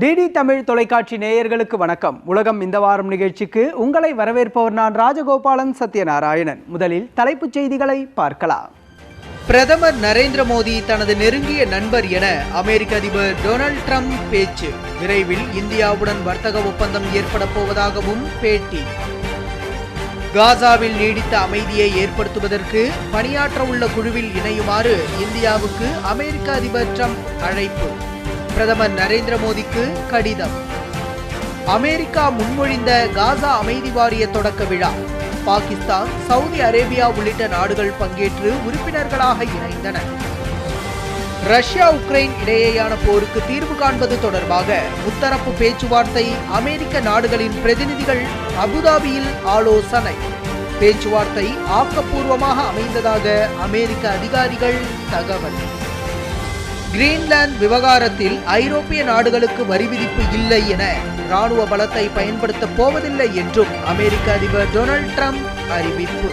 DD Tamil தொலைக்காட்சி நேயர்களுக்கு வணக்கம். உலகம் இந்த வாரம் நிகழ்ச்சிக்கு உங்களை வரவேற்பவர் நான் ராஜகோபாலன் சத்யநாராயணன். முதலில் தலைப்புச் செய்திகளை பார்க்கலாம். பிரதமர் நரேந்திர மோடி தனது நெருங்கிய நண்பர் என அமெரிக்க அதிபர் டொனால்ட் ட்ரம்ப் பேச்சு. விரைவில் இந்தியாவுடன் வர்த்தக ஒப்பந்தம் ஏற்பட போவதாகவும் பேட்டி. காசாவில் நீடித்த அமைதியை ஏற்படுத்துவதற்கு பணியாற்ற உள்ள குழுவில் இணையுமாறு இந்தியாவுக்கு அமெரிக்க அதிபர் ட்ரம்ப் அழைப்பு. பிரதமர் நரேந்திர மோடிக்கு கடிதம். அமெரிக்கா முன்மொழிந்த காசா அமைதி வாரிய தொடக்க விழா. பாகிஸ்தான் சவுதி அரேபியா உள்ளிட்ட நாடுகள் பங்கேற்று உறுப்பினர்களாக இணைந்தன. ரஷ்யா உக்ரைன் இடையேயான போருக்கு தீர்வு காண்பது தொடர்பாக முத்தரப்பு பேச்சுவார்த்தை அமெரிக்க நாடுகளின் பிரதிநிதிகள் அபுதாபியில் ஆலோசனை. பேச்சுவார்த்தை ஆக்கப்பூர்வமாக அமைந்ததாக அமெரிக்க அதிகாரிகள் தகவல். கிரீன்லாந்து விவகாரத்தில் ஐரோப்பிய நாடுகளுக்கு வரி விதிப்பு இல்லை என ராணுவ பலத்தை பயன்படுத்த போவதில்லை என்றும் அமெரிக்க அதிபர் டொனால்ட் ட்ரம்ப் அறிவிப்பு.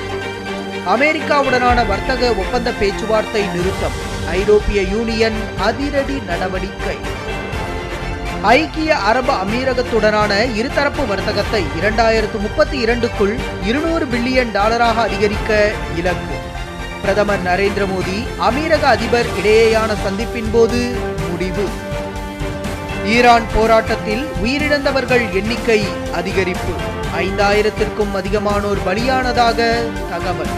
அமெரிக்காவுடனான வர்த்தக ஒப்பந்த பேச்சுவார்த்தை நிறுத்தம் ஐரோப்பிய யூனியன் அதிரடி நடவடிக்கை. ஐக்கிய அரபு அமீரகத்துடனான இருதரப்பு வர்த்தகத்தை இரண்டாயிரத்து முப்பத்தி இரண்டுக்குள் இருநூறு பில்லியன் டாலராக அதிகரிக்க இலக்கு. பிரதமர் நரேந்திர மோடி அமீரக அதிபர் இடையேயான சந்திப்பின் போது முடிவு. ஈரான் போராட்டத்தில் உயிரிழந்தவர்கள் எண்ணிக்கை அதிகரிப்பு. ஐந்தாயிரத்திற்கும் அதிகமானோர் பலியானதாக தகவல்.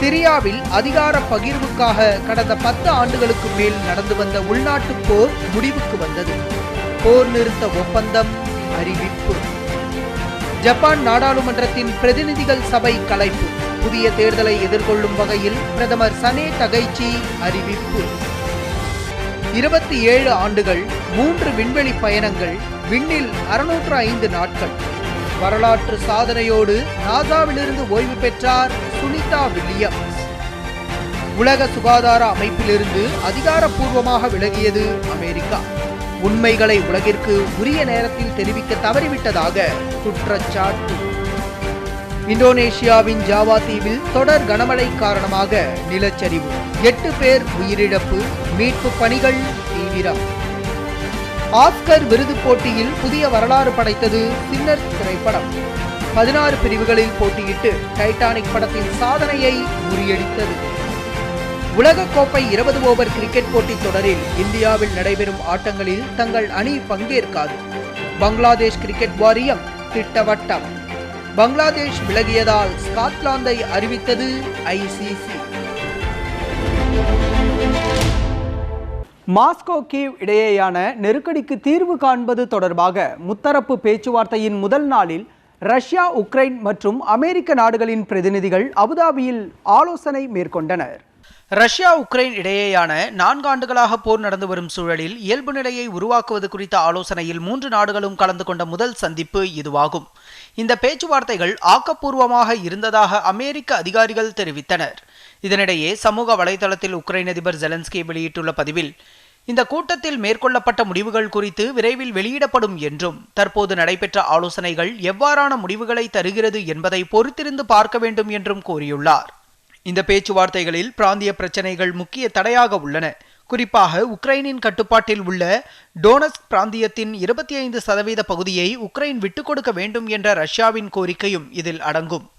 சிரியாவில் அதிகார பகிர்வுக்காக கடந்த பத்து ஆண்டுகளுக்கு மேல் நடந்து வந்த உள்நாட்டு போர் முடிவுக்கு வந்தது. போர் நிறுத்த ஒப்பந்தம் அறிவிப்பு. ஜப்பான் நாடாளுமன்றத்தின் பிரதிநிதிகள் சபை கலைப்பு. புதிய தேர்தலை எதிர்கொள்ளும் வகையில் பிரதமர் சனே தகைச்சி அறிவிப்பு. இருபத்தி ஏழு ஆண்டுகள் மூன்று விண்வெளி பயணங்கள் விண்ணில் அறுநூற்று ஐந்து நாட்கள். வரலாற்று சாதனையோடு நாசாவிலிருந்து ஓய்வு பெற்றார் சுனிதா வில்லியம்ஸ். உலக சுகாதார அமைப்பிலிருந்து அதிகாரப்பூர்வமாக விலகியது அமெரிக்கா. உண்மைகளை உலகிற்கு உரிய நேரத்தில் தெரிவிக்க தவறிவிட்டதாக குற்றச்சாட்டு. இந்தோனேஷியாவின் ஜாவா தீவில் தொடர் கனமழை காரணமாக நிலச்சரிவு. எட்டு பேர் உயிரிழப்பு மீட்பு பணிகள் தீவிரம். ஆஸ்கர் விருது போட்டியில் புதிய வரலாறு படைத்தது சின்னர் திரைப்படம். பதினாறு பிரிவுகளில் போட்டியிட்டு டைட்டானிக் படத்தின் சாதனையை முறியடித்தது. உலகக்கோப்பை இருபது ஓவர் கிரிக்கெட் போட்டித் தொடரில் இந்தியாவில் நடைபெறும் ஆட்டங்களில் தங்கள் அணி பங்கேற்காது. பங்களாதேஷ் கிரிக்கெட் வாரியம் திட்டவட்டம். பங்களாதேஷ் விலகியதால் ஸ்காட்லாந்தை அறிவித்தது ஐசிசி மாஸ்கோ கீவ் இடையேயான நெருக்கடிக்கு தீர்வு காண்பது தொடர்பாக முத்தரப்பு பேச்சுவார்த்தையின் முதல் நாளில் ரஷ்யா உக்ரைன் மற்றும் அமெரிக்க நாடுகளின் பிரதிநிதிகள் அபுதாபியில் ஆலோசனை மேற்கொண்டனர். ரஷ்யா உக்ரைன் இடையேயான நான்காண்டுகளாக போர் நடந்து வரும் சூழலில் இயல்பு நிலையை உருவாக்குவது குறித்த ஆலோசனையில் மூன்று நாடுகளும் கலந்து கொண்ட முதல் சந்திப்பு இதுவாகும். இந்த பேச்சுவார்த்தைகள் ஆக்கப்பூர்வமாக இருந்ததாக அமெரிக்க அதிகாரிகள் தெரிவித்தனர். இதனிடையே சமூக வலைதளத்தில் உக்ரைன் அதிபர் ஜெலன்ஸ்கி வெளியிட்டுள்ள பதிவில் இந்த கூட்டத்தில் மேற்கொள்ளப்பட்ட முடிவுகள் குறித்து விரைவில் வெளியிடப்படும் என்றும் தற்போது நடைபெற்ற ஆலோசனைகள் எவ்வாறான முடிவுகளை தருகிறது என்பதை பொறுத்திருந்து பார்க்க வேண்டும் என்றும் கூறியுள்ளார். இந்த பேச்சுவார்த்தைகளில் பிராந்திய பிரச்சனைகள் முக்கிய தடையாக உள்ளன. குறிப்பாக உக்ரைனின் கட்டுப்பாட்டில் உள்ள டோனஸ்க் பிராந்தியத்தின் இருபத்தி ஐந்து சதவீத பகுதியை உக்ரைன் விட்டுக் கொடுக்க வேண்டும் என்ற ரஷ்யாவின் கோரிக்கையும் இதில் அடங்கும்.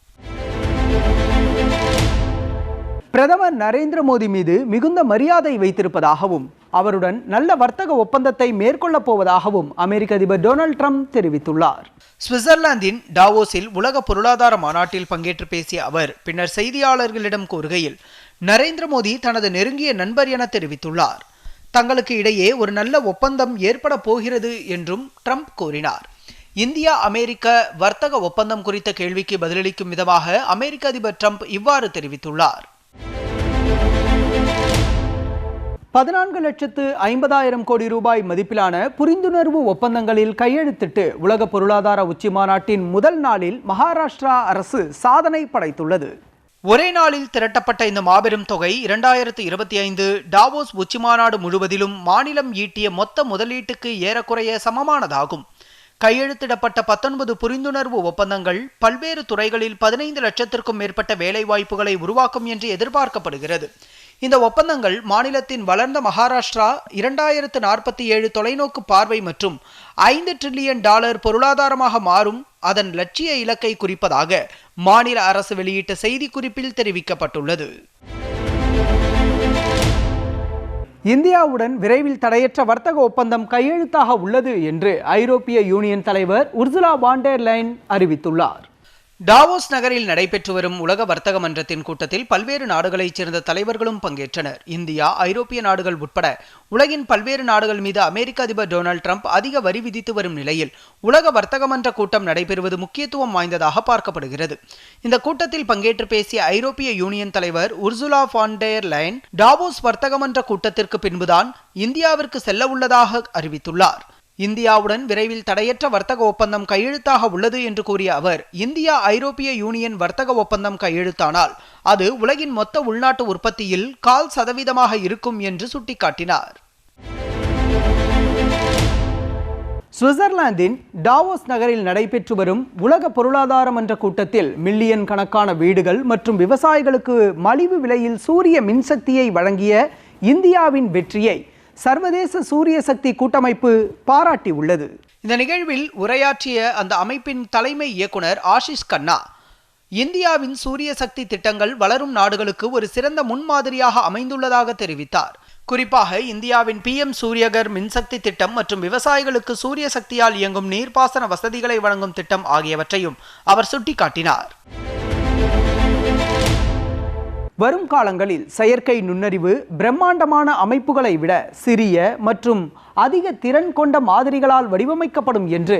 பிரதமர் நரேந்திர மோடி மீது மிகுந்த மரியாதை வைத்திருப்பதாகவும் அவருடன் நல்ல வர்த்தக ஒப்பந்தத்தை மேற்கொள்ளப் போவதாகவும் அமெரிக்க அதிபர் டொனால்ட் ட்ரம்ப் தெரிவித்துள்ளார். சுவிட்சர்லாந்தின் டாவோஸில் உலக பொருளாதார மாநாட்டில் பங்கேற்று பேசிய அவர் பின்னர் செய்தியாளர்களிடம் கூறுகையில் நரேந்திர மோடி தனது நெருங்கிய நண்பர் என தெரிவித்துள்ளார். தங்களுக்கு இடையே ஒரு நல்ல ஒப்பந்தம் ஏற்பட போகிறது என்றும் ட்ரம்ப் கூறினார். இந்தியா அமெரிக்க வர்த்தக ஒப்பந்தம் குறித்த கேள்விக்கு பதிலளிக்கும் விதமாக அமெரிக்க அதிபர் ட்ரம்ப் இவ்வாறு தெரிவித்துள்ளார். பதினான்கு லட்சத்து ஐம்பதாயிரம் கோடி ரூபாய் மதிப்பிலான புரிந்துணர்வு ஒப்பந்தங்களில் கையெழுத்திட்டு உலக பொருளாதார உச்சி மாநாட்டின் முதல் நாளில் மகாராஷ்டிரா அரசு சாதனை படைத்துள்ளது. ஒரே நாளில் திரட்டப்பட்ட இந்த மாபெரும் தொகை இரண்டாயிரத்து இருபத்தி ஐந்து டாவோஸ் உச்சிமாநாடு முழுவதிலும் மாநிலம் ஈட்டிய மொத்த முதலீட்டுக்கு ஏறக்குறைய சமமானதாகும். கையெழுத்திடப்பட்ட பத்தொன்பது புரிந்துணர்வு ஒப்பந்தங்கள் பல்வேறு துறைகளில் பதினைந்து லட்சத்திற்கும் மேற்பட்ட வேலைவாய்ப்புகளை உருவாக்கும் என்று எதிர்பார்க்கப்படுகிறது. இந்த ஒப்பந்தங்கள் மாநிலத்தின் வளர்ந்த மகாராஷ்டிரா இரண்டாயிரத்து நாற்பத்தி ஏழு தொலைநோக்கு பார்வை மற்றும் ஐந்து டிரில்லியன் டாலர் பொருளாதாரமாக மாறும் அதன் லட்சிய இலக்கை குறிப்பதாக மாநில அரசு வெளியிட்ட செய்திக்குறிப்பில் தெரிவிக்கப்பட்டுள்ளது. இந்தியாவுடன் விரைவில் தடையற்ற வர்த்தக ஒப்பந்தம் கையெழுத்தாக உள்ளது என்று ஐரோப்பிய யூனியன் தலைவர் உர்சுலா வாண்டேர் லைன் அறிவித்துள்ளார். டாவோஸ் நகரில் நடைபெற்று வரும் உலக வர்த்தக மன்றத்தின் கூட்டத்தில் பல்வேறு நாடுகளைச் சேர்ந்த தலைவர்களும் பங்கேற்றனர். இந்தியா ஐரோப்பிய நாடுகள் உட்பட உலகின் பல்வேறு நாடுகள் மீது அமெரிக்க அதிபர் டொனால்டு ட்ரம்ப் அதிக வரி விதித்து வரும் நிலையில் உலக வர்த்தக மன்ற கூட்டம் நடைபெறுவது முக்கியத்துவம் வாய்ந்ததாக பார்க்கப்படுகிறது. இந்த கூட்டத்தில் பங்கேற்று பேசிய ஐரோப்பிய யூனியன் தலைவர் உர்சுலா ஃபான்டேர் லைன் டாவோஸ் வர்த்தக மன்ற கூட்டத்திற்கு பின்புதான் இந்தியாவிற்கு செல்ல உள்ளதாக அறிவித்துள்ளார். இந்தியாவுடன் விரைவில் தடையற்ற வர்த்தக ஒப்பந்தம் கையெழுத்தாக உள்ளது என்று கூறிய அவர் இந்தியா ஐரோப்பிய யூனியன் வர்த்தக ஒப்பந்தம் கையெழுத்தானால் அது உலகின் மொத்த உள்நாட்டு உற்பத்தியில் கால் சதவீதமாக இருக்கும் என்று சுட்டிக்காட்டினார். சுவிட்சர்லாந்தின் டாவோஸ் நகரில் நடைபெற்று வரும் உலக பொருளாதார மன்ற கூட்டத்தில் மில்லியன் கணக்கான வீடுகள் மற்றும் விவசாயிகளுக்கு மலிவு விலையில் சூரிய மின்சக்தியை வழங்கிய இந்தியாவின் வெற்றியை சர்வதேச சூரிய சக்தி கூட்டமைப்பு பாராட்டி உள்ளது. இந்த நிகழ்வில் உரையாற்றிய அந்த அமைப்பின் தலைமை இயக்குனர் ஆஷிஷ் கண்ணா இந்தியாவின் சூரிய சக்தி திட்டங்கள் வளரும் நாடுகளுக்கு ஒரு சிறந்த முன்மாதிரியாக அமைந்துள்ளதாக தெரிவித்தார். குறிப்பாக இந்தியாவின் பிஎம் சூரியகர் மின்சக்தி திட்டம் மற்றும் விவசாயிகளுக்கு சூரிய சக்தியால் இயங்கும் நீர்ப்பாசன வசதிகளை வழங்கும் திட்டம் ஆகியவற்றையும் அவர் சுட்டிக்காட்டினார். வரும் காலங்களில் செயற்கை நுண்ணறிவு பிரம்மாண்டமான அமைப்புகளை விட சிறிய மற்றும் அதிக திறன் கொண்ட மாதிரிகளால் வடிவமைக்கப்படும் என்று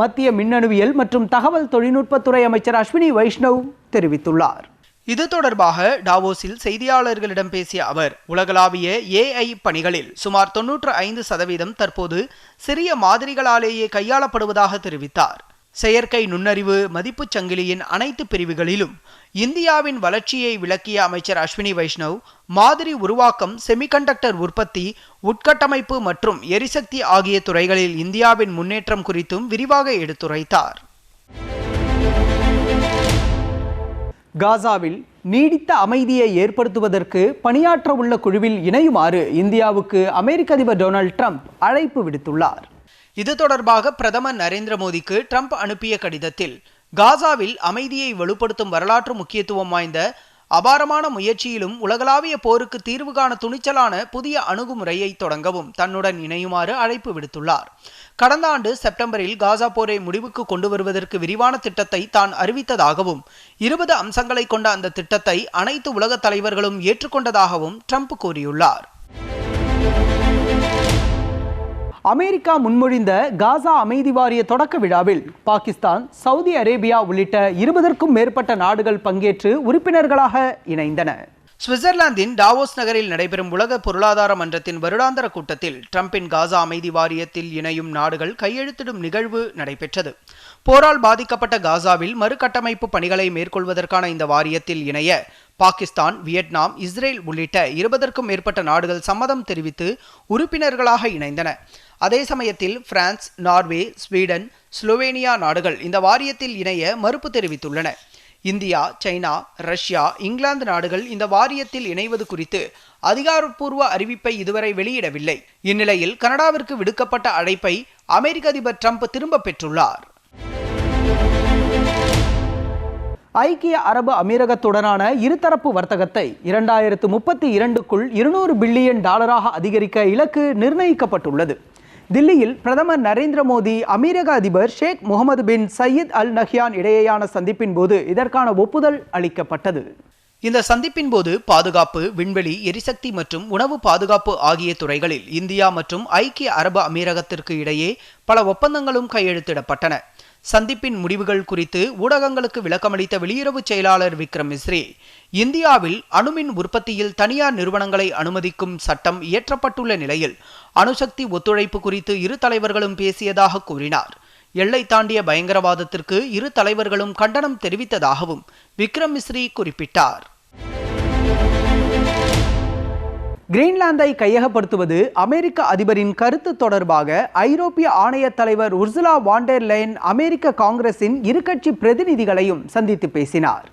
மத்திய மின்னணுவியல் மற்றும் தகவல் தொழில்நுட்பத்துறை அமைச்சர் அஸ்வினி வைஷ்ணவ் தெரிவித்துள்ளார். இது தொடர்பாக டாவோஸில் செய்தியாளர்களிடம் பேசிய அவர் உலகளாவிய ஏஐ பணிகளில் சுமார் தொன்னூற்று ஐந்து சதவீதம் தற்போது சிறிய மாதிரிகளாலேயே கையாளப்படுவதாக தெரிவித்தார். செயற்கை நுண்ணறிவு மதிப்புச் சங்கிலியின் அனைத்து பிரிவுகளிலும் இந்தியாவின் வளர்ச்சியை விளக்கிய அமைச்சர் அஸ்வினி வைஷ்ணவ் மாதிரி உருவாக்கம் செமிகண்டக்டர் உற்பத்தி உட்கட்டமைப்பு மற்றும் எரிசக்தி ஆகிய துறைகளில் இந்தியாவின் முன்னேற்றம் குறித்தும் விரிவாக எடுத்துரைத்தார். காசாவில் நீடித்த அமைதியை ஏற்படுத்துவதற்கு பணியாற்ற உள்ள குழுவில் இணையுமாறு இந்தியாவுக்கு அமெரிக்க அதிபர் டொனால்ட் ட்ரம்ப் அழைப்பு விடுத்துள்ளார். இது தொடர்பாக பிரதமர் நரேந்திர மோடிக்கு ட்ரம்ப் அனுப்பிய கடிதத்தில் காசாவில் அமைதியை வலுப்படுத்தும் வரலாற்று முக்கியத்துவம் வாய்ந்த அபாரமான முயற்சியிலும் உலகளாவிய போருக்கு தீர்வு காண துணிச்சலான புதிய அணுகுமுறையை தொடங்கவும் தன்னுடன் இணையுமாறு அழைப்பு விடுத்துள்ளார். கடந்த ஆண்டு செப்டம்பரில் காசா போரை முடிவுக்கு கொண்டு வருவதற்கு விரிவான திட்டத்தை தான் அறிவித்ததாகவும் இருபது அம்சங்களை கொண்ட அந்த திட்டத்தை அனைத்து உலக தலைவர்களும் ஏற்றுக்கொண்டதாகவும் ட்ரம்ப் கூறியுள்ளார். அமெரிக்கா முன்மொழிந்த காசா அமைதி வாரிய தொடக்க விழாவில் பாகிஸ்தான் சவுதி அரேபியா உள்ளிட்ட இருபதற்கும் மேற்பட்ட நாடுகள் பங்கேற்று உறுப்பினர்களாக இணைந்தன. சுவிட்சர்லாந்தின் டாவோஸ் நகரில் நடைபெறும் உலக பொருளாதார மன்றத்தின் வருடாந்தர கூட்டத்தில் டிரம்பின் காசா அமைதி வாரியத்தில் இணையும் நாடுகள் கையெழுத்திடும் நிகழ்வு நடைபெற்றது. போரால் பாதிக்கப்பட்ட காசாவில் மறுகட்டமைப்பு பணிகளை மேற்கொள்வதற்கான இந்த வாரியத்தில் இணைய பாகிஸ்தான் வியட்நாம் இஸ்ரேல் உள்ளிட்ட இருபதற்கும் மேற்பட்ட நாடுகள் சம்மதம் தெரிவித்து உறுப்பினர்களாக இணைந்தன. அதே சமயத்தில் பிரான்ஸ் நார்வே ஸ்வீடன் ஸ்லோவேனியா நாடுகள் இந்த வாரியத்தில் இணைய மறுப்பு தெரிவித்துள்ளன. இந்தியா சைனா ரஷ்யா இங்கிலாந்து நாடுகள் இந்த வாரியத்தில் இணைவது குறித்து அதிகாரப்பூர்வ அறிவிப்பை இதுவரை வெளியிடவில்லை. இந்நிலையில் கனடாவிற்கு விடுக்கப்பட்ட அழைப்பை அமெரிக்க அதிபர் ட்ரம்ப் திரும்ப பெற்றுள்ளார். ஐக்கிய அரபு அமீரகத்துடனான இருதரப்பு வர்த்தகத்தை இரண்டாயிரத்து முப்பத்தி இரண்டுக்குள் இருநூறு பில்லியன் டாலராக அதிகரிக்க இலக்கு நிர்ணயிக்கப்பட்டுள்ளது. தில்லியில் பிரதமர் நரேந்திர மோடி அமீரக அதிபர் Sheikh Mohamed bin Zayed Al Nahyan இடையேயான சந்திப்பின் போது இதற்கான ஒப்புதல் அளிக்கப்பட்டது. இந்த சந்திப்பின் போது பாதுகாப்பு விண்வெளி எரிசக்தி மற்றும் உணவு பாதுகாப்பு ஆகிய துறைகளில் இந்தியா மற்றும் ஐக்கிய அரபு அமீரகத்திற்கு இடையே பல ஒப்பந்தங்களும் கையெழுத்திடப்பட்டன. சந்திப்பின் முடிவுகள் குறித்து ஊடகங்களுக்கு விளக்கமளித்த வெளியுறவு செயலாளர் விக்ரம் மிஸ்ரி இந்தியாவில் அணுமின் உற்பத்தியில் தனியார் நிறுவனங்களை அனுமதிக்கும் சட்டம் இயற்றப்பட்டுள்ள நிலையில் அணுசக்தி ஒத்துழைப்பு குறித்து இரு தலைவர்களும் பேசியதாக கூறினார். எல்லை தாண்டிய பயங்கரவாதத்திற்கு இரு தலைவர்களும் கண்டனம் தெரிவித்ததாகவும் விக்ரம் மிஸ்ரி குறிப்பிட்டார். கிரீன்லாந்தை கையகப்படுத்துவது அமெரிக்க அதிபரின் கருத்து தொடர்பாக ஐரோப்பிய ஆணைய தலைவர் உர்சுலா வாண்டர்லைன் அமெரிக்க காங்கிரசின் இரு கட்சி பிரதிநிதிகளையும் சந்தித்து பேசினார்.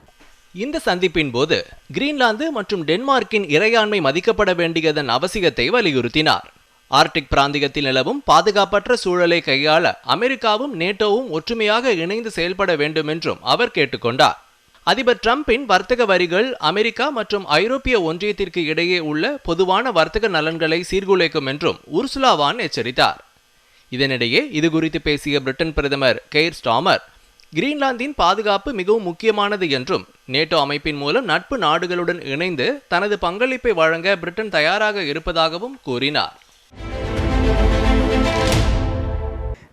இந்த சந்திப்பின் போது கிரீன்லாந்து மற்றும் டென்மார்க்கின் இறையாண்மை மதிக்கப்பட வேண்டியதன் அவசியத்தை வலியுறுத்தினார். ஆர்டிக் பிராந்தியத்தில் நிலவும் பாதுகாப்பற்ற சூழலை கையாள அமெரிக்காவும் நேட்டோவும் ஒற்றுமையாக இணைந்து செயல்பட வேண்டும் என்றும் அவர் கேட்டுக்கொண்டார். அதிபர் டிரம்பின் வர்த்தக வரிகள் அமெரிக்கா மற்றும் ஐரோப்பிய ஒன்றியத்திற்கு இடையே உள்ள பொதுவான வர்த்தக நலன்களை சீர்குலைக்கும் என்றும் உர்சுலாவான் எச்சரித்தார். இதனிடையே இது குறித்து பேசிய பிரிட்டன் பிரதமர் கெய்ர் ஸ்டாமர் கிரீன்லாந்தின் பாதுகாப்பு மிகவும் முக்கியமானது என்றும் நேட்டோ அமைப்பின் மூலம் நட்பு நாடுகளுடன் இணைந்து தனது பங்களிப்பை வழங்க பிரிட்டன் தயாராக இருப்பதாகவும் கூறினார்.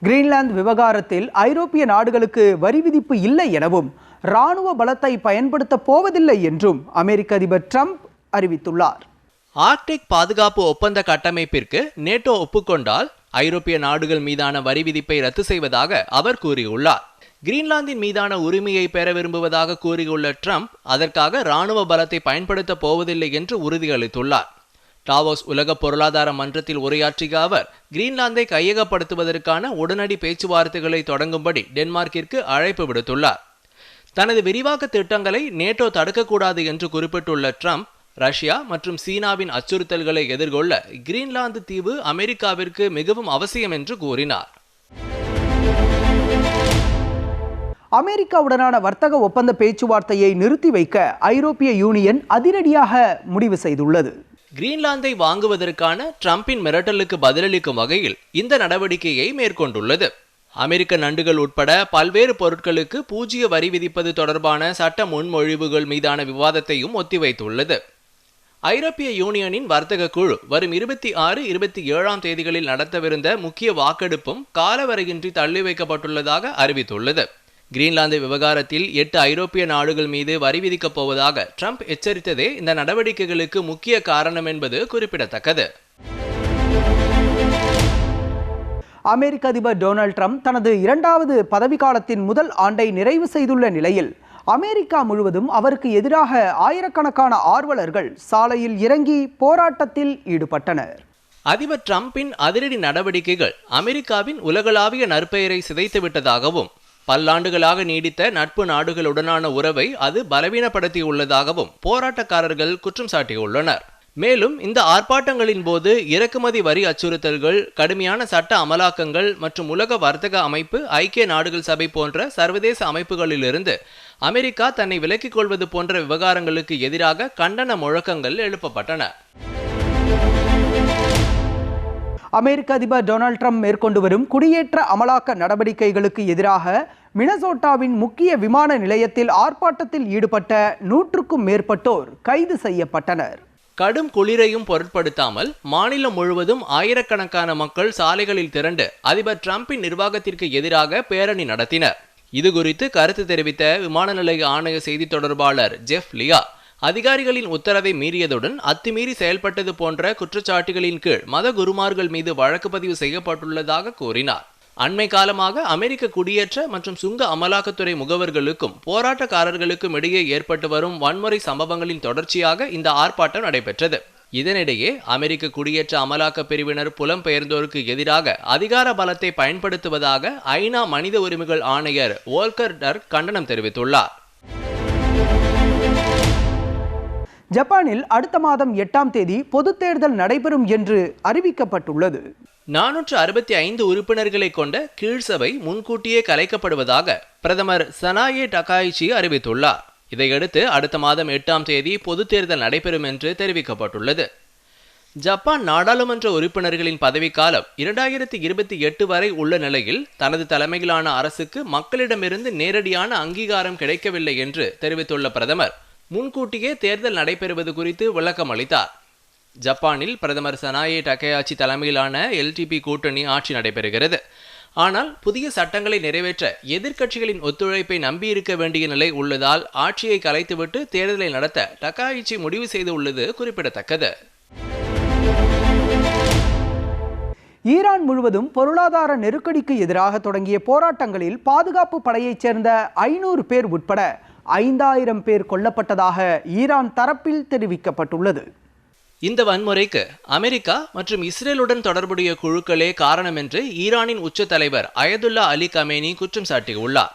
கிரீன்லாந்து விவகாரத்தில் ஐரோப்பிய நாடுகளுக்கு வரி விதிப்பு இல்லை எனவும் ராணுவ பலத்தை பயன்படுத்தப் போவதில்லை என்றும் அமெரிக்க அதிபர் ட்ரம்ப் அறிவித்துள்ளார். ஆர்க்டிக் பாதுகாப்பு ஒப்பந்த கட்டமைப்பிற்கு நேட்டோ ஒப்புக்கொண்டால் ஐரோப்பிய நாடுகள் மீதான வரி விதிப்பை ரத்து செய்வதாக அவர் கூறியுள்ளார். கிரீன்லாந்தின் மீதான உரிமையை பெற விரும்புவதாக கூறியுள்ள ட்ரம்ப் அதற்காக ராணுவ பலத்தை பயன்படுத்தப் போவதில்லை என்று உறுதியளித்துள்ளார். டாவோஸ் உலக பொருளாதார மன்றத்தில் உரையாற்றிய அவர் கிரீன்லாந்தை கையகப்படுத்துவதற்கான உடனடி பேச்சுவார்த்தைகளை தொடங்கும்படி டென்மார்க்கிற்கு அழைப்பு விடுத்துள்ளார். தனது விரிவாக்க திட்டங்களை நேட்டோ தடுக்கக்கூடாது என்று குறிப்பிட்டுள்ள ட்ரம்ப் ரஷ்யா மற்றும் சீனாவின் அச்சுறுத்தல்களை எதிர்கொள்ள கிரீன்லாந்து தீவு அமெரிக்காவிற்கு மிகவும் அவசியம் என்று கூறினார். அமெரிக்காவுடனான வர்த்தக ஒப்பந்த பேச்சுவார்த்தையை நிறுத்தி வைக்க ஐரோப்பிய யூனியன் அதிரடியாக முடிவு செய்துள்ளது. கிரீன்லாந்தை வாங்குவதற்கான ட்ரம்பின் மிரட்டலுக்கு பதிலளிக்கும் வகையில் இந்த நடவடிக்கையை மேற்கொண்டுள்ளது. அமெரிக்க நண்டுகள் உட்பட பல்வேறு பொருட்களுக்கு பூஜ்ய வரி விதிப்பது தொடர்பான சட்ட முன்மொழிவுகள் மீதான விவாதத்தையும் ஒத்திவைத்துள்ளது. ஐரோப்பிய யூனியனின் வர்த்தக குழு வரும் இருபத்தி ஆறு இருபத்தி ஏழாம் தேதிகளில் நடத்தவிருந்த முக்கிய வாக்கெடுப்பும் காலவரையின்றி தள்ளி வைக்கப்பட்டுள்ளதாக அறிவித்துள்ளது. கிரீன்லாந்து விவகாரத்தில் எட்டு ஐரோப்பிய நாடுகள் மீது வரி விதிக்கப் போவதாக ட்ரம்ப் எச்சரித்ததே இந்த நடவடிக்கைகளுக்கு முக்கிய காரணம் என்பது குறிப்பிடத்தக்கது. அமெரிக்க அதிபர் டொனால்ட் ட்ரம்ப் தனது இரண்டாவது பதவிக்காலத்தின் முதல் ஆண்டை நிறைவு செய்துள்ள நிலையில் அமெரிக்கா முழுவதும் அவருக்கு எதிராக ஆயிரக்கணக்கான ஆர்வலர்கள் சாலையில் இறங்கி போராட்டத்தில் ஈடுபட்டனர். அதிபர் டிரம்பின் அதிரடி நடவடிக்கைகள் அமெரிக்காவின் உலகளாவிய நற்பெயரை சிதைத்து விட்டதாகவும் பல்லாண்டுகளாக நீடித்த நட்பு நாடுகளுடனான உறவை அது பலவீனப்படுத்தியுள்ளதாகவும் போராட்டக்காரர்கள் குற்றம் சாட்டியுள்ளனர். மேலும் இந்த ஆர்ப்பாட்டங்களின் போது இறக்குமதி வரி அச்சுறுத்தல்கள் கடுமையான சட்ட அமலாக்கங்கள் மற்றும் உலக வர்த்தக அமைப்பு ஐக்கிய நாடுகள் சபை போன்ற சர்வதேச அமைப்புகளிலிருந்து அமெரிக்கா தன்னை விலக்கிக் கொள்வது போன்ற விவகாரங்களுக்கு எதிராக கண்டன முழக்கங்கள் எழுப்பப்பட்டன. அமெரிக்க அதிபர் டொனால்ட் ட்ரம்ப் மேற்கொண்டு வரும் குடியேற்ற அமலாக்க நடவடிக்கைகளுக்கு எதிராக மினசோட்டாவின் முக்கிய விமான நிலையத்தில் ஆர்ப்பாட்டத்தில் ஈடுபட்ட நூற்றுக்கும் மேற்பட்டோர் கைது செய்யப்பட்டனர். கடும் குளிரையும் பொருட்படுத்தாமல் மாநிலம் முழுவதும் ஆயிரக்கணக்கான மக்கள் சாலைகளில் திரண்டு அதிபர் டிரம்பின் நிர்வாகத்திற்கு எதிராக பேரணி நடத்தினர். இது குறித்து கருத்து தெரிவித்த விமான நிலைய ஆணைய செய்தி தொடர்பாளர் ஜெஃப் லியா அதிகாரிகளின் உத்தரவை மீறியதுடன் அத்துமீறி செயல்பட்டது போன்ற குற்றச்சாட்டுகளின் கீழ் மத குருமார்கள் மீது வழக்கு பதிவு செய்யப்பட்டுள்ளதாக கூறினார். அண்மை காலமாக அமெரிக்க குடியேற்ற மற்றும் சுங்க அமலாக்கத்துறை முகவர்களுக்கும் போராட்டக்காரர்களுக்கும் இடையே ஏற்பட்டு வரும் வன்முறை சம்பவங்களின் தொடர்ச்சியாக இந்த ஆர்ப்பாட்டம் நடைபெற்றது. இதனிடையே அமெரிக்க குடியேற்ற அமலாக்க பிரிவினர் புலம்பெயர்ந்தோருக்கு எதிராக அதிகார பலத்தை பயன்படுத்துவதாக ஐநா மனித உரிமைகள் ஆணையர் வோல்கர் டர்க் கண்டனம் தெரிவித்துள்ளார். ஜப்பானில் அடுத்த மாதம் எட்டாம் தேதி பொதுத் தேர்தல் நடைபெறும் என்று அறிவிக்கப்பட்டுள்ளது. நானூற்று அறுபத்தி ஐந்து உறுப்பினர்களை கொண்ட கீழ்சபை முன்கூட்டியே கலைக்கப்படுவதாக பிரதமர் சனாயே டகாயிச்சி அறிவித்துள்ளார். இதையடுத்து அடுத்த மாதம் எட்டாம் தேதி பொதுத் தேர்தல் நடைபெறும் என்று தெரிவிக்கப்பட்டுள்ளது. ஜப்பான் நாடாளுமன்ற உறுப்பினர்களின் பதவிக்காலம் இரண்டாயிரத்தி இருபத்தி எட்டு வரை உள்ள நிலையில் தனது தலைமையிலான அரசுக்கு மக்களிடமிருந்து நேரடியான அங்கீகாரம் கிடைக்கவில்லை என்று தெரிவித்துள்ள பிரதமர் முன்கூட்டியே தேர்தல் நடைபெறுவது குறித்து விளக்கம் அளித்தார் ஜப்பானில் பிரதமர் சனாயே டக்கையாச்சி தலைமையிலான எல்டிபி கூட்டணி ஆட்சி நடைபெறுகிறது. ஆனால் புதிய சட்டங்களை நிறைவேற்ற எதிர்க்கட்சிகளின் ஒத்துழைப்பை நம்பியிருக்க வேண்டிய நிலை உள்ளதால் ஆட்சியை கலைத்துவிட்டு தேர்தலை நடத்த டக்காயிச்சி முடிவு செய்துள்ளது குறிப்பிடத்தக்கது. ஈரான் முழுவதும் பொருளாதார நெருக்கடிக்கு எதிராக தொடங்கிய போராட்டங்களில் பாதுகாப்பு படையைச் சேர்ந்த ஐநூறு பேர் உட்பட ஐந்தாயிரம் பேர் கொல்லப்பட்டதாக ஈரான் தரப்பில் தெரிவிக்கப்பட்டுள்ளது. இந்த வன்முறைக்கு அமெரிக்கா மற்றும் இஸ்ரேலுடன் தொடர்புடைய குழுக்களே காரணம் என்று ஈரானின் உச்ச தலைவர் அயதுல்லா அலி கமேனி குற்றம் சாட்டியுள்ளார்.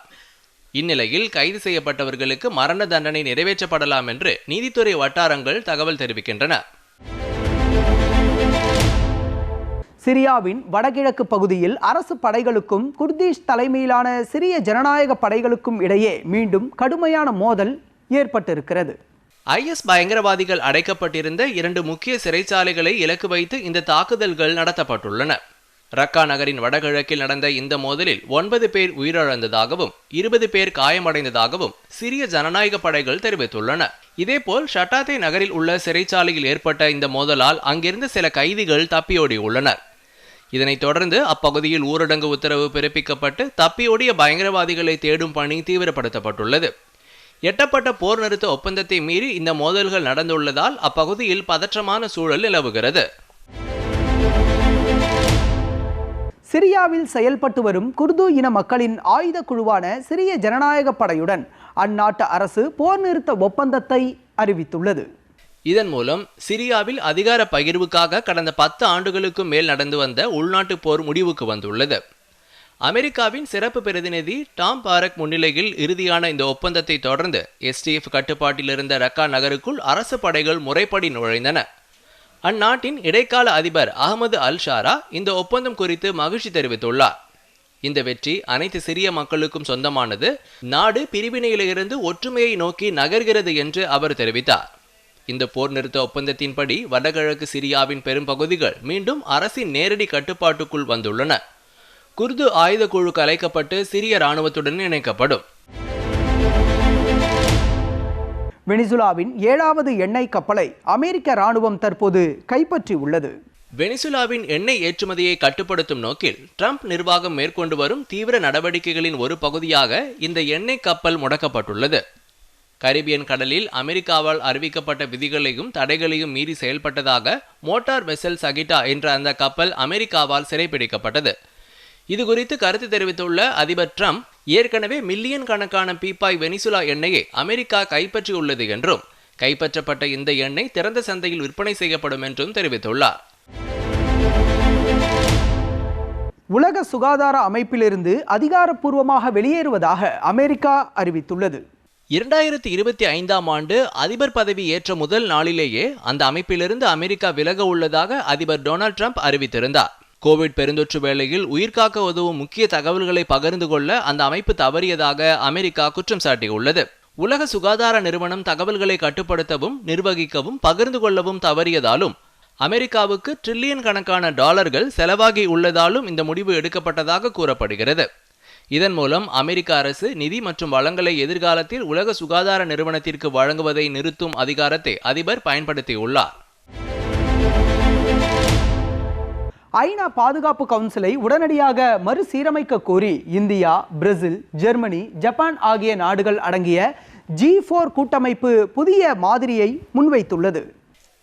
இந்நிலையில் கைது செய்யப்பட்டவர்களுக்கு மரண தண்டனை நிறைவேற்றப்படலாம் என்று நீதித்துறை வட்டாரங்கள் தகவல் தெரிவிக்கின்றன. சிரியாவின் வடகிழக்கு பகுதியில் அரசு படைகளுக்கும் குர்திஷ் தலைமையிலான சிறிய ஜனநாயக படைகளுக்கும் இடையே மீண்டும் கடுமையான மோதல் ஏற்பட்டிருக்கிறது. ஐஎஸ் பயங்கரவாதிகள் அடைக்கப்பட்டிருந்த இரண்டு முக்கிய சிறைச்சாலைகளை இலக்கு வைத்து இந்த தாக்குதல்கள் நடத்தப்பட்டுள்ளன. ரக்கா நகரின் வடகிழக்கில் நடந்த இந்த மோதலில் ஒன்பது பேர் உயிரிழந்ததாகவும் இருபது பேர் காயமடைந்ததாகவும் சிரிய ஜனநாயக படைகள் தெரிவித்துள்ளன. இதேபோல் ஷட்டாத்தே நகரில் உள்ள சிறைச்சாலையில் ஏற்பட்ட இந்த மோதலால் அங்கிருந்த சில கைதிகள் தப்பியோடியுள்ளனர். இதனைத் தொடர்ந்து அப்பகுதியில் ஊரடங்கு உத்தரவு பிறப்பிக்கப்பட்டு தப்பியோடிய பயங்கரவாதிகளை தேடும் பணி தீவிரப்படுத்தப்பட்டுள்ளது. எட்டப்பட்ட போர் நிறுத்த ஒப்பந்தத்தை மீறி இந்த மோதல்கள் நடந்துள்ளதால் அப்பகுதியில் பதற்றமான சூழல் நிலவுகிறது. சிரியாவில் செயல்பட்டு வரும் குர்து இன மக்களின் ஆயுத குழுவான சிரிய ஜனநாயக படையுடன் அந்நாட்டு அரசு போர் நிறுத்த ஒப்பந்தத்தை அறிவித்துள்ளது. இதன் மூலம் சிரியாவில் அதிகார பகிர்வுக்காக கடந்த பத்து ஆண்டுகளுக்கும் மேல் நடந்து வந்த உள்நாட்டு போர் முடிவுக்கு வந்துள்ளது. அமெரிக்காவின் சிறப்பு பிரதிநிதி டாம் பாரக் முன்னிலையில் இறுதியான இந்த ஒப்பந்தத்தை தொடர்ந்து எஸ்டிஎஃப் கட்டுப்பாட்டில் இருந்த ரக்கா நகருக்குள் அரசு படைகள் முறைப்படி நுழைந்தன. அந்நாட்டின் இடைக்கால அதிபர் அகமது அல் ஷாரா இந்த ஒப்பந்தம் குறித்து மகிழ்ச்சி தெரிவித்துள்ளார். இந்த வெற்றி அனைத்து சிறிய மக்களுக்கும் சொந்தமானது. நாடு பிரிவினையிலிருந்து ஒற்றுமையை நோக்கி நகர்கிறது என்று அவர் தெரிவித்தார். இந்த போர் நிறுத்த ஒப்பந்தத்தின்படி வடகிழக்கு சிரியாவின் பெரும் பகுதிகள் மீண்டும் அரசின் நேரடி கட்டுப்பாட்டுக்குள் வந்துள்ளன. குர்து ஆயுத குழு கலைக்கப்பட்டு சிரிய இராணுவத்துடன் இணைக்கப்படும். வெனிசுலாவின் ஏழாவது எண்ணெய் கப்பலை அமெரிக்க ராணுவம் தற்போது கைப்பற்றி உள்ளது. வெனிசுலாவின் எண்ணெய் ஏற்றுமதியை கட்டுப்படுத்தும் நோக்கில் ட்ரம்ப் நிர்வாகம் மேற்கொண்டு வரும் தீவிர நடவடிக்கைகளின் ஒரு பகுதியாக இந்த எண்ணெய் கப்பல் முடக்கப்பட்டுள்ளது. கரிபியன் கடலில் அமெரிக்காவால் அறிவிக்கப்பட்ட விதிகளையும் தடைகளையும் மீறி செயல்பட்டதாக மோட்டார் வெசல் சகிட்டா என்ற அந்த கப்பல் அமெரிக்காவால் சிறைப்பிடிக்கப்பட்டது இது குறித்து கருத்து தெரிவித்துள்ள அதிபர் ட்ரம்ப் ஏற்கனவே மில்லியன் கணக்கான பீப்பாய் வெனிசுலா எண்ணெயை அமெரிக்கா கைப்பற்றியுள்ளது என்றும் கைப்பற்றப்பட்ட இந்த எண்ணெய் திறந்த சந்தையில் விற்பனை செய்யப்படும் என்றும் தெரிவித்துள்ளார். உலக சுகாதார அமைப்பிலிருந்து அதிகாரப்பூர்வமாக வெளியேறுவதாக அமெரிக்கா அறிவித்துள்ளது. இரண்டாயிரத்தி இருபத்தி ஐந்தாம் ஆண்டு அதிபர் பதவி ஏற்ற முதல் நாளிலேயே அந்த அமைப்பிலிருந்து அமெரிக்கா விலக உள்ளதாக அதிபர் டொனால்ட் ட்ரம்ப் அறிவித்திருந்தார். கோவிட் பெருந்தொற்று வேளையில் உயிர்காக்க உதவும் முக்கிய தகவல்களை பகிர்ந்து கொள்ள அந்த அமைப்பு தவறியதாக அமெரிக்கா குற்றம் சாட்டியுள்ளது. உலக சுகாதார நிறுவனம் தகவல்களை கட்டுப்படுத்தவும் நிர்வகிக்கவும் பகிர்ந்து கொள்ளவும் தவறியதாலும் அமெரிக்காவுக்கு ட்ரில்லியன் கணக்கான டாலர்கள் செலவாகி உள்ளதாலும் இந்த முடிவு எடுக்கப்பட்டதாக கூறப்படுகிறது. இதன் மூலம் அமெரிக்க அரசு நிதி மற்றும் வளங்களை எதிர்காலத்தில் உலக சுகாதார நிறுவனத்திற்கு வழங்குவதை நிறுத்தும் அதிகாரத்தை அதிபர் பயன்படுத்தியுள்ளார். ஐநா பாதுகாப்பு கவுன்சிலை உடனடியாக மறுசீரமைக்க கோரி இந்தியா பிரேசில் ஜெர்மனி ஜப்பான் ஆகிய நாடுகள் அடங்கிய ஜி ஃபோர் கூட்டமைப்பு புதிய மாதிரியை முன்வைத்துள்ளது.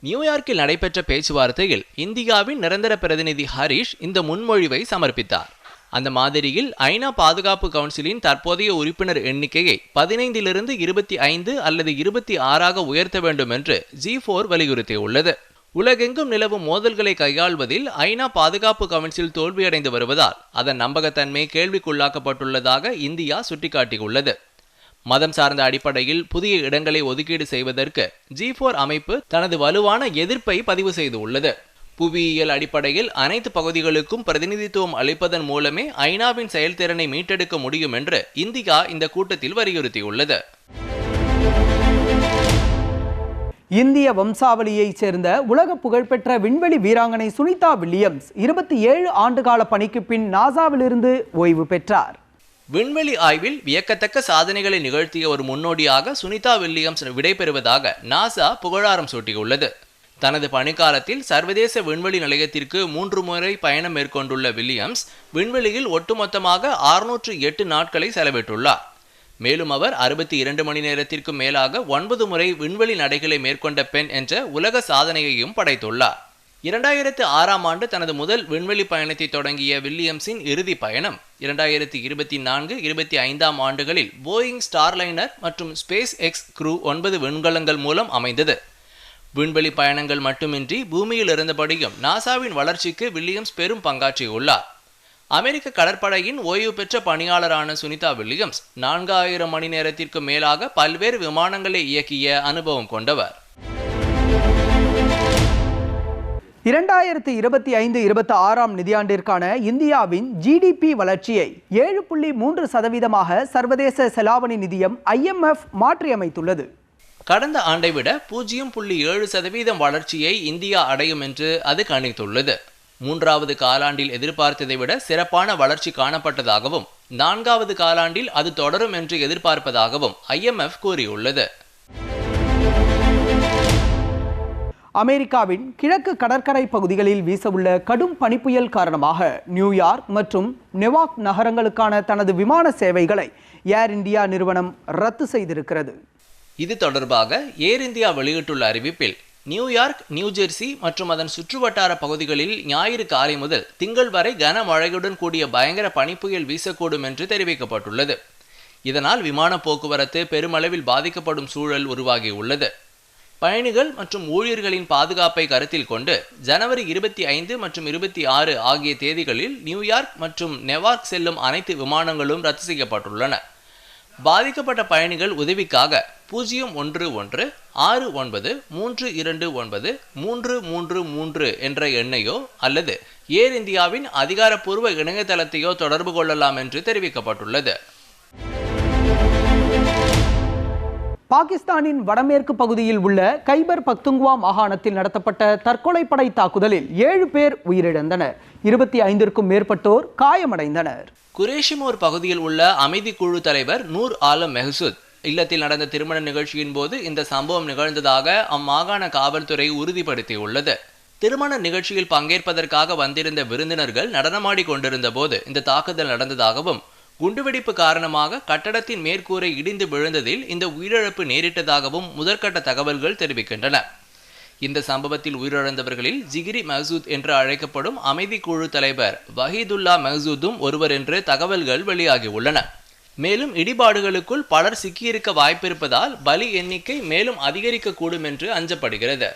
நியூயார்க்கில் நடைபெற்ற பேச்சுவார்த்தையில் இந்தியாவின் நிரந்தர பிரதிநிதி ஹரிஷ் இந்த முன்மொழிவை சமர்ப்பித்தார். அந்த மாதிரியில் ஐநா பாதுகாப்பு கவுன்சிலின் தற்போதைய உறுப்பினர் எண்ணிக்கையை பதினைந்திலிருந்து இருபத்தி ஐந்து அல்லது இருபத்தி ஆறாக உயர்த்த வேண்டும் என்று ஜி ஃபோர் வலியுறுத்தியுள்ளது. உலகெங்கும் நிலவும் மோதல்களை கையாள்வதில் ஐநா பாதுகாப்பு கவுன்சில் தோல்வியடைந்து வருவதால் அதன் நம்பகத்தன்மை கேள்விக்குள்ளாக்கப்பட்டுள்ளதாக இந்தியா சுட்டிக்காட்டியுள்ளது. மதம் சார்ந்த அடிப்படையில் புதிய இடங்களை ஒதுக்கீடு செய்வதற்கு ஜி ஃபோர் அமைப்பு தனது வலுவான எதிர்ப்பை பதிவு செய்துள்ளது. புவியியல் அடிப்படையில் அனைத்து பகுதிகளுக்கும் பிரதிநிதித்துவம் அளிப்பதன் மூலமே ஐநாவின் செயல்திறனை மீட்டெடுக்க முடியும் என்று இந்தியா இந்த கூட்டத்தில் வலியுறுத்தியுள்ளது. இந்திய வம்சாவளியைச் சேர்ந்த உலக புகழ்பெற்ற விண்வெளி வீராங்கனை சுனிதா வில்லியம்ஸ் இருபத்தி ஏழு ஆண்டுகால பணிக்கு பின் நாசாவிலிருந்து ஓய்வு பெற்றார். விண்வெளி ஆய்வில் வியக்கத்தக்க சாதனைகளை நிகழ்த்திய ஒரு முன்னோடியாக சுனிதா வில்லியம்ஸ் விடைபெறுவதாக நாசா புகழாரம் சூட்டியுள்ளது. தனது பணிக்காலத்தில் சர்வதேச விண்வெளி நிலையத்திற்கு மூன்று முறை பயணம் மேற்கொண்டுள்ள வில்லியம்ஸ் விண்வெளியில் ஒட்டுமொத்தமாக அறுநூற்று எட்டு நாட்களை செலவிட்டுள்ளார். மேலும் அவர் அறுபத்தி இரண்டு மணி நேரத்திற்கும் மேலாக ஒன்பது முறை விண்வெளி நடைகளை மேற்கொண்ட பெண் என்ற உலக சாதனையையும் படைத்துள்ளார். இரண்டாயிரத்து ஆறாம் ஆண்டு தனது முதல் விண்வெளி பயணத்தை தொடங்கிய வில்லியம்ஸின் இறுதி பயணம். இரண்டாயிரத்தி இருபத்தி நான்கு இருபத்தி ஐந்தாம் ஆண்டுகளில் போயிங் ஸ்டார்லைனர் மற்றும் ஸ்பேஸ் எக்ஸ் க்ரூ ஒன்பது விண்கலங்கள் மூலம் அமைந்தது. விண்வெளி பயணங்கள் மட்டுமின்றி பூமியில் இருந்தபடியும் நாசாவின் வளர்ச்சிக்கு வில்லியம்ஸ் பெரும் பங்காற்றியுள்ளார். அமெரிக்க கடற்படையின் ஓய்வு பெற்ற பணியாளரான சுனிதா வில்லியம்ஸ் நான்காயிரம் மணி நேரத்திற்கு மேலாக பல்வேறு விமானங்களை இயக்கிய அனுபவம் கொண்டவர். இரண்டாயிரத்து இருபத்தி ஐந்து இருபத்தி ஆறாம் நிதியாண்டிற்கான இந்தியாவின் ஜிடிபி வளர்ச்சியை ஏழு புள்ளி மூன்று சதவீதமாக சர்வதேச செலாவணி நிதியம் ஐஎம்எஃப் மாற்றியமைத்துள்ளது. கடந்த ஆண்டை விட பூஜ்ஜியம் புள்ளி ஏழு சதவீதம் வளர்ச்சியை இந்தியா அடையும் என்று அது கணித்துள்ளது. மூன்றாவது காலாண்டில் எதிர்பார்த்ததை விட சிறப்பான வளர்ச்சி காணப்பட்டதாகவும் நான்காவது காலாண்டில் அது தொடரும் என்று எதிர்பார்ப்பதாகவும் ஐஎம்எஃப் கூறியுள்ளது. அமெரிக்காவின் கிழக்கு கடற்கரை பகுதிகளில் வீசவுள்ள கடும் பனிப்புயல் காரணமாக நியூயார்க் மற்றும் நெவாக் நகரங்களுக்கான தனது விமான சேவைகளை ஏர் இந்தியா நிறுவனம் ரத்து செய்திருக்கிறது. இது தொடர்பாக ஏர் இந்தியா வெளியிட்டுள்ள அறிவிப்பில் நியூயார்க் நியூஜெர்சி மற்றும் அதன் சுற்றுவட்டார பகுதிகளில் ஞாயிறு காலை முதல் திங்கள் வரை கனமழையுடன் கூடிய பயங்கர பனிப்புயல் வீசக்கூடும் என்று தெரிவிக்கப்பட்டுள்ளது. இதனால் விமான போக்குவரத்து பெருமளவில் பாதிக்கப்படும் சூழல் உருவாகியுள்ளது பயணிகள் மற்றும் ஊழியர்களின் பாதுகாப்பை கருத்தில் கொண்டு ஜனவரி இருபத்தி ஐந்து மற்றும் இருபத்தி ஆறு ஆகிய தேதிகளில் நியூயார்க் மற்றும் நெவார்க் செல்லும் அனைத்து விமானங்களும் ரத்து செய்யப்பட்டுள்ளன. பாதிக்கப்பட்ட பயணிகள் உதவிக்காக பூஜ்ஜியம் ஒன்று ஒன்று ஆறு ஒன்பது மூன்று இரண்டு ஒன்பது மூன்று மூன்று மூன்று என்ற எண்ணையோ அல்லது ஏர் இந்தியாவின் அதிகாரப்பூர்வ இணையதளத்தையோ தொடர்பு கொள்ளலாம் என்று தெரிவிக்கப்பட்டுள்ளது. பாகிஸ்தானின் வடமேற்கு பகுதியில் உள்ள கைபர் பக்துங்குவா மாகாணத்தில் நடத்தப்பட்ட தற்கொலைப்படை தாக்குதலில் ஏழு பேர் உயிரிழந்தனர். இருபத்தி ஐந்திற்கும் மேற்பட்டோர் காயமடைந்தனர். குரேஷிமோர் பகுதியில் உள்ள அமைதி குழு தலைவர் நூர் ஆலம் மெஹசூத். இல்லத்தில் நடந்த திருமண நிகழ்ச்சியின் போது இந்த சம்பவம் நிகழ்ந்ததாக அம்மாகாண காவல்துறை உறுதிப்படுத்தியுள்ளது. திருமண நிகழ்ச்சியில் பங்கேற்பதற்காக வந்திருந்த விருந்தினர்கள் நடனமாடி கொண்டிருந்த போது இந்த தாக்குதல் நடந்ததாகவும் குண்டுவெடிப்பு காரணமாக கட்டடத்தின் மேற்கூரை இடிந்து விழுந்ததில் இந்த உயிரிழப்பு நேரிட்டதாகவும் முதற்கட்ட தகவல்கள் தெரிவிக்கின்றன. இந்த சம்பவத்தில் உயிரிழந்தவர்களில் ஜிகிரி மஹசூத் என்று அழைக்கப்படும் அமைதி குழு தலைவர் வஹீதுல்லா மஹசூதும் ஒருவர் என்று தகவல்கள் வெளியாகியுள்ளன. மேலும் இடிபாடுகளுக்குள் பலர் சிக்கியிருக்க வாய்ப்பிருப்பதால் பலி எண்ணிக்கை மேலும் அதிகரிக்கக்கூடும் என்று அஞ்சப்படுகிறது.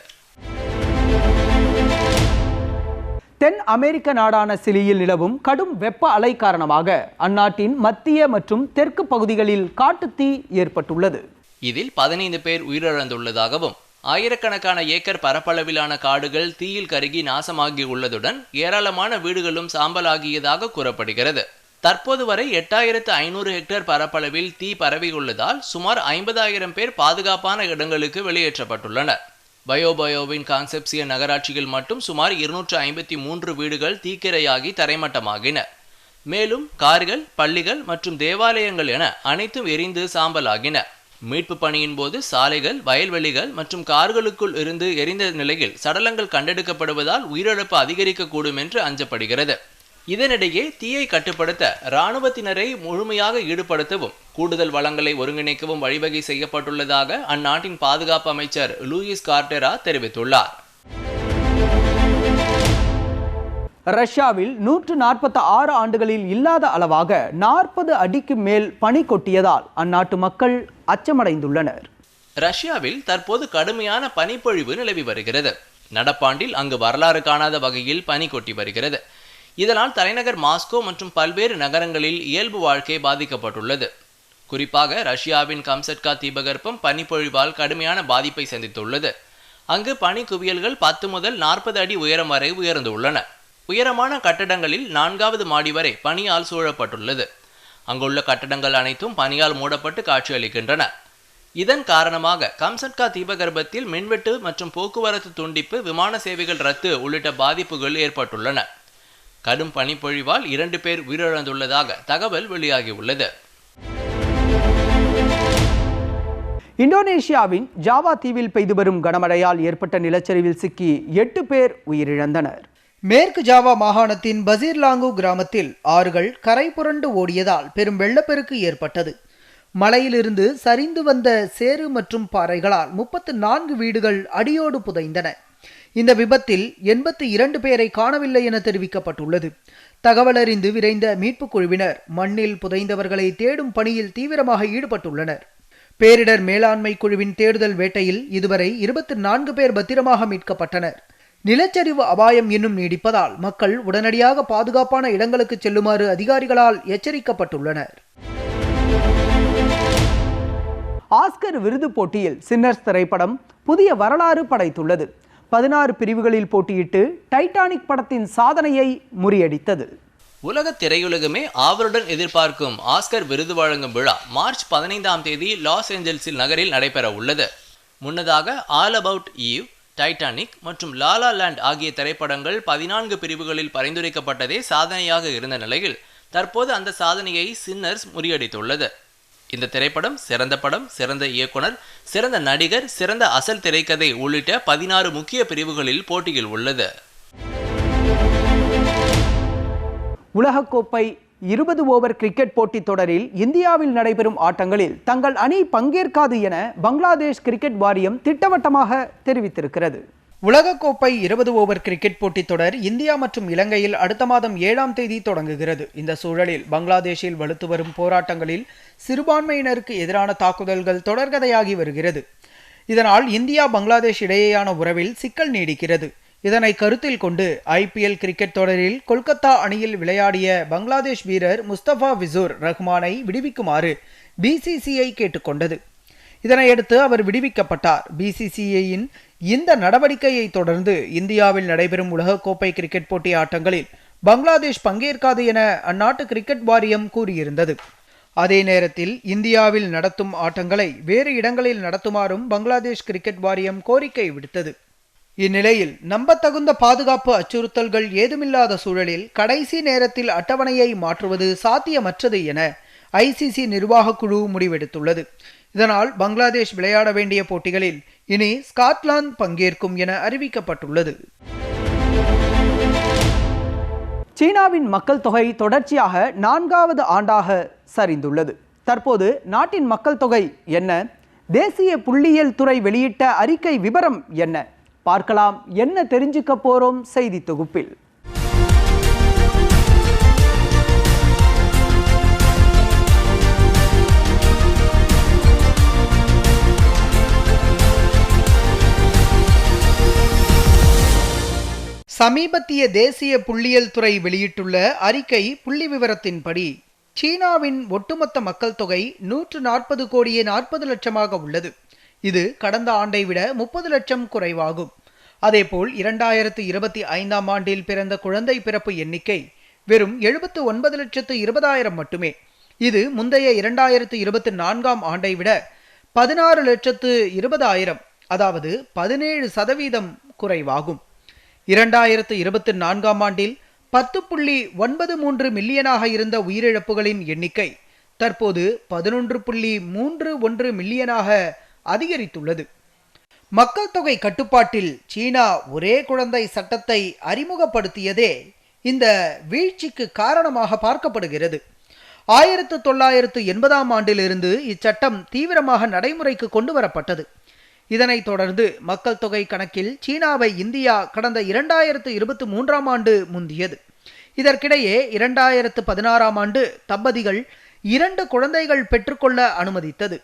தென் அமெரிக்க நாடான சிலியில் நிலவும் கடும் வெப்ப அலை காரணமாக அந்நாட்டின் மத்திய மற்றும் தெற்கு பகுதிகளில் காட்டுத்தீ ஏற்பட்டுள்ளது. இதில் பதினைந்து பேர் உயிரிழந்துள்ளதாகவும் ஆயிரக்கணக்கான ஏக்கர் பரப்பளவிலான காடுகள் தீயில் கருகி நாசமாகி உள்ளதுடன் ஏராளமான வீடுகளும் சாம்பலாகியதாக கூறப்படுகிறது. தற்போது வரை எட்டாயிரத்து ஐநூறு ஹெக்டேர் பரப்பளவில் தீ பரவியுள்ளதால் சுமார் ஐம்பதாயிரம் பேர் பாதுகாப்பான இடங்களுக்கு வெளியேற்றப்பட்டுள்ளனர். பயோபயோவின் கான்செப்சிய நகராட்சியில் மட்டும் சுமார் இருநூற்று ஐம்பத்தி மூன்று வீடுகள் தீக்கிரையாகி தரைமட்டமாகின. மேலும் கார்கள் பள்ளிகள் மற்றும் தேவாலயங்கள் என அனைத்தும் எரிந்து சாம்பலாகின. மீட்பு பணியின் போது சாலைகள் வயல்வெளிகள் மற்றும் கார்களுக்குள் இருந்து எரிந்த நிலையில் சடலங்கள் கண்டெடுக்கப்படுவதால் உயிரிழப்பு அதிகரிக்கக்கூடும் என்று அஞ்சப்படுகிறது. இதனிடையே தீயை கட்டுப்படுத்த இராணுவத்தினரை முழுமையாக ஈடுபடுத்தவும் கூடுதல் வளங்களை ஒருங்கிணைக்கவும் வழிவகை செய்யப்பட்டுள்ளதாக அந்நாட்டின் பாதுகாப்பு அமைச்சர் லூயிஸ் கார்டெரா தெரிவித்துள்ளார். ரஷ்யாவில் நூற்று நாற்பத்தி ஆறு ஆண்டுகளில் இல்லாத அளவாக நாற்பது அடிக்கு மேல் பனி கொட்டியதால் அந்நாட்டு மக்கள் அச்சமடைந்துள்ளனர். ரஷ்யாவில் தற்போது கடுமையான பனிப்பொழிவு நிலவி வருகிறது. நடப்பாண்டில் அங்கு வரலாறு காணாத வகையில் பனி கொட்டி வருகிறது. இதனால் தலைநகர் மாஸ்கோ மற்றும் பல்வேறு நகரங்களில் இயல்பு வாழ்க்கை பாதிக்கப்பட்டுள்ளது. குறிப்பாக ரஷ்யாவின் கம்சட்கா தீபகற்பம் பனிப்பொழிவால் கடுமையான பாதிப்பை சந்தித்துள்ளது. அங்கு பனி குவியல்கள் பத்து முதல் நாற்பது அடி உயரம் வரை உயர்ந்துள்ளன உயரமான கட்டடங்களில் நான்காவது மாடி வரை பனியால் சூழப்பட்டுள்ளது. அங்குள்ள கட்டடங்கள் அனைத்தும் பனியால் மூடப்பட்டு காட்சியளிக்கின்றன. இதன் காரணமாக கம்சட்கா தீபகற்பத்தில் மின்வெட்டு மற்றும் போக்குவரத்து துண்டிப்பு விமான சேவைகள் ரத்து உள்ளிட்ட பாதிப்புகள் ஏற்பட்டுள்ளன. கடும் பனிப்பொழிவால் இரண்டு பேர் உயிரிழந்துள்ளதாக தகவல் வெளியாகியுள்ளது. இந்தோனேஷியாவின் ஜாவா தீவில் பெய்து வரும் கனமழையால் ஏற்பட்ட நிலச்சரிவில் சிக்கி எட்டு பேர் உயிரிழந்தனர். மேற்கு ஜாவா மாகாணத்தின் பசீர்லாங்கு கிராமத்தில் ஆறுகள் கரை புரண்டு ஓடியதால் பெரும் வெள்ளப்பெருக்கு ஏற்பட்டது. மலையிலிருந்து சரிந்து வந்த சேறு மற்றும் பாறைகளால் முப்பத்து நான்கு வீடுகள் அடியோடு புதைந்தன. இந்த விபத்தில் எண்பத்தி இரண்டு பேரை காணவில்லை என தெரிவிக்கப்பட்டுள்ளது. தகவல் அறிந்து விரைந்த மீட்புக் குழுவினர் மண்ணில் புதைந்தவர்களை தேடும் பணியில் தீவிரமாக ஈடுபட்டுள்ளனர். பேரிடர் மேலாண்மை குழுவின் தேடுதல் வேட்டையில் இதுவரை இருபத்தி நான்கு பேர் பத்திரமாக மீட்கப்பட்டனர். நிலச்சரிவு அபாயம் இன்னும் நீடிப்பதால் மக்கள் உடனடியாக பாதுகாப்பான இடங்களுக்கு செல்லுமாறு அதிகாரிகளால் எச்சரிக்கப்பட்டுள்ளனர். ஆஸ்கர் விருது போட்டியில் சின்னர்ஸ் திரைப்படம் புதிய வரலாறு படைத்துள்ளது. பதினாறு பிரிவுகளில் போட்டியிட்டு டைட்டானிக் படத்தின் சாதனையை முறியடித்தது. உலக திரையுலகமே ஆவலுடன் எதிர்பார்க்கும் ஆஸ்கர் விருது வழங்கும் விழா மார்ச் பதினைந்தாம் தேதி லாஸ் ஏஞ்சல்ஸில் நகரில் நடைபெற உள்ளது. முன்னதாக ஆல் அபவுட் ஈவ் டைட்டானிக் மற்றும் லாலா லேண்ட் ஆகிய திரைப்படங்கள் பதினான்கு பிரிவுகளில் பரிந்துரைக்கப்பட்டதே சாதனையாக இருந்த நிலையில் தற்போது அந்த சாதனையை சின்னர்ஸ் முறியடித்துள்ளது. இந்த திரைப்படம் சிறந்த படம் சிறந்த இயக்குனர் சிறந்த நடிகர் சிறந்த அசல் திரைக்கதை உள்ளிட்ட பதினாறு முக்கிய பிரிவுகளில் போட்டியில் உள்ளது. உலகக்கோப்பை இருபது ஓவர் கிரிக்கெட் போட்டித் தொடரில் இந்தியாவில் நடைபெறும் ஆட்டங்களில் தங்கள் அணி பங்கேற்காது என பங்களாதேஷ் கிரிக்கெட் வாரியம் திட்டவட்டமாக தெரிவித்திருக்கிறது. உலகக்கோப்பை இருபது ஓவர் கிரிக்கெட் போட்டித் தொடர் இந்தியா மற்றும் இலங்கையில் அடுத்த மாதம் ஏழாம் தேதி தொடங்குகிறது. இந்த சூழலில் பங்களாதேஷில் வலுத்து வரும் போராட்டங்களில் சிறுபான்மையினருக்கு எதிரான தாக்குதல்கள் தொடர்கதையாகி வருகிறது. இதனால் இந்தியா பங்களாதேஷ் இடையேயான உறவில் சிக்கல் நீடிக்கிறது. இதனை கருத்தில் கொண்டு ஐபிஎல் கிரிக்கெட் தொடரில் கொல்கத்தா அணியில் விளையாடிய பங்களாதேஷ் வீரர் முஸ்தபா விசூர் ரஹ்மானை விடுவிக்குமாறு பிசிசிஐ கேட்டுக்கொண்டது இதனையடுத்து அவர் விடுவிக்கப்பட்டார். பிசிசிஐயின் இந்த நடவடிக்கையை தொடர்ந்து இந்தியாவில் நடைபெறும் உலகக்கோப்பை கிரிக்கெட் போட்டி ஆட்டங்களில் பங்களாதேஷ் பங்கேற்காது என அந்நாட்டு கிரிக்கெட் வாரியம் கூறியிருந்தது. அதே நேரத்தில் இந்தியாவில் நடத்தும் ஆட்டங்களை வேறு இடங்களில் நடத்துமாறும் பங்களாதேஷ் கிரிக்கெட் வாரியம் கோரிக்கை விடுத்தது. இந்நிலையில் நம்பத்தகுந்த பாதுகாப்பு அச்சுறுத்தல்கள் ஏதுமில்லாத சூழலில் கடைசி நேரத்தில் அட்டவணையை மாற்றுவது சாத்தியமற்றது என ஐசிசி நிர்வாகக் குழு முடிவெடுத்துள்ளது. இதனால் பங்களாதேஷ் விளையாட வேண்டிய போட்டிகளில் இனி ஸ்காட்லாந்து பங்கேற்கும் என அறிவிக்கப்பட்டுள்ளது. சீனாவின் மக்கள் தொகை தொடர்ச்சியாக நான்காவது ஆண்டாக சரிந்துள்ளது. தற்போது நாட்டின் மக்கள் தொகை என்ன? தேசிய புள்ளியியல் துறை வெளியிட்ட அறிக்கை விவரம் என்ன? பார்க்கலாம் என்ன தெரிஞ்சுக்க போறோம் செய்தி தொகுப்பில். சமீபத்திய தேசிய புள்ளியியல் துறை வெளியிட்டுள்ள அறிக்கை புள்ளி விவரத்தின்படி சீனாவின் ஒட்டுமொத்த மக்கள் தொகை நூற்று நாற்பது கோடியே நாற்பது லட்சமாக உள்ளது. இது கடந்த ஆண்டை விட முப்பது லட்சம் குறைவாகும். அதேபோல் இரண்டாயிரத்து இருபத்தி ஐந்தாம் ஆண்டில் பிறந்த குழந்தை பிறப்பு எண்ணிக்கை வெறும் எழுபத்து ஒன்பது லட்சத்து இருபதாயிரம் மட்டுமே. இது முந்தைய இரண்டாயிரத்து இருபத்தி நான்காம் ஆண்டை விட பதினாறு லட்சத்து இருபதாயிரம் அதாவது பதினேழு சதவீதம் குறைவாகும். இரண்டாயிரத்து இருபத்தி நான்காம் ஆண்டில் பத்து புள்ளி ஒன்பது மூன்று மில்லியனாக இருந்த உயிரிழப்புகளின் எண்ணிக்கை தற்போது பதினொன்று புள்ளி மூன்று ஒன்று மில்லியனாக அதிகரித்துள்ளது. மக்கள் தொகை கட்டுப்பாட்டில் சீனா ஒரே குழந்தை சட்டத்தை அறிமுகப்படுத்தியதே இந்த வீழ்ச்சிக்கு காரணமாக பார்க்கப்படுகிறது. ஆயிரத்து தொள்ளாயிரத்து எண்பதாம் ஆண்டிலிருந்து இச்சட்டம் தீவிரமாக நடைமுறைக்கு கொண்டு வரப்பட்டது இதனைத் தொடர்ந்து மக்கள் தொகை கணக்கில் சீனாவை இந்தியா கடந்த இரண்டாயிரத்து இருபத்தி மூன்றாம் ஆண்டு முந்தியது. இதற்கிடையே இரண்டாயிரத்து பதினாறாம் ஆண்டு தம்பதிகள் இரண்டு குழந்தைகள் பெற்றுக்கொள்ள அனுமதித்தது.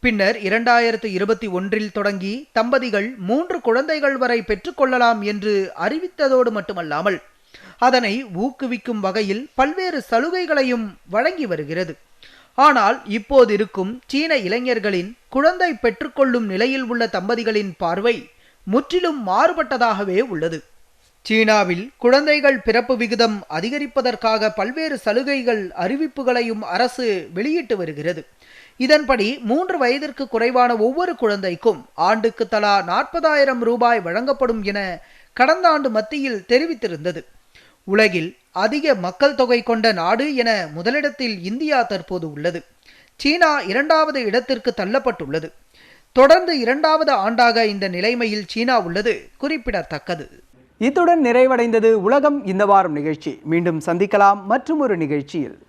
பின்னர் இரண்டாயிரத்து இருபத்தி ஒன்றில் தொடங்கி தம்பதிகள் மூன்று குழந்தைகள் வரை பெற்றுக்கொள்ளலாம் என்று அறிவித்ததோடு மட்டுமல்லாமல் அதனை ஊக்குவிக்கும் வகையில் பல்வேறு சலுகைகளையும் வழங்கி வருகிறது. ஆனால் இப்போது இருக்கும் சீன இளைஞர்களின் குழந்தை பெற்றுக்கொள்ளும் நிலையில் உள்ள தம்பதிகளின் பார்வை முற்றிலும் மாறுபட்டதாகவே உள்ளது. சீனாவில் குழந்தைகள் பிறப்பு விகிதம் அதிகரிப்பதற்காக பல்வேறு சலுகைகள் அறிவிப்புகளையும் அரசு வெளியிட்டு வருகிறது. இதன்படி மூன்று வயதிற்கு குறைவான ஒவ்வொரு குழந்தைக்கும் ஆண்டுக்கு தலா நாற்பதாயிரம் ரூபாய் வழங்கப்படும் என கடந்த ஆண்டு மத்தியில் தெரிவித்திருந்தது. உலகில் அதிக மக்கள் தொகை கொண்ட நாடு என முதலிடத்தில் இந்தியா தற்போது உள்ளது. சீனா இரண்டாவது இடத்திற்கு தள்ளப்பட்டுள்ளது. தொடர்ந்து இரண்டாவது ஆண்டாக இந்த நிலைமையில் சீனா உள்ளது குறிப்பிடத்தக்கது. இத்துடன் நிறைவடைந்தது உலகம் இந்த வாரம் நிகழ்ச்சி. மீண்டும் சந்திக்கலாம் மற்றும் ஒரு நிகழ்ச்சியில்.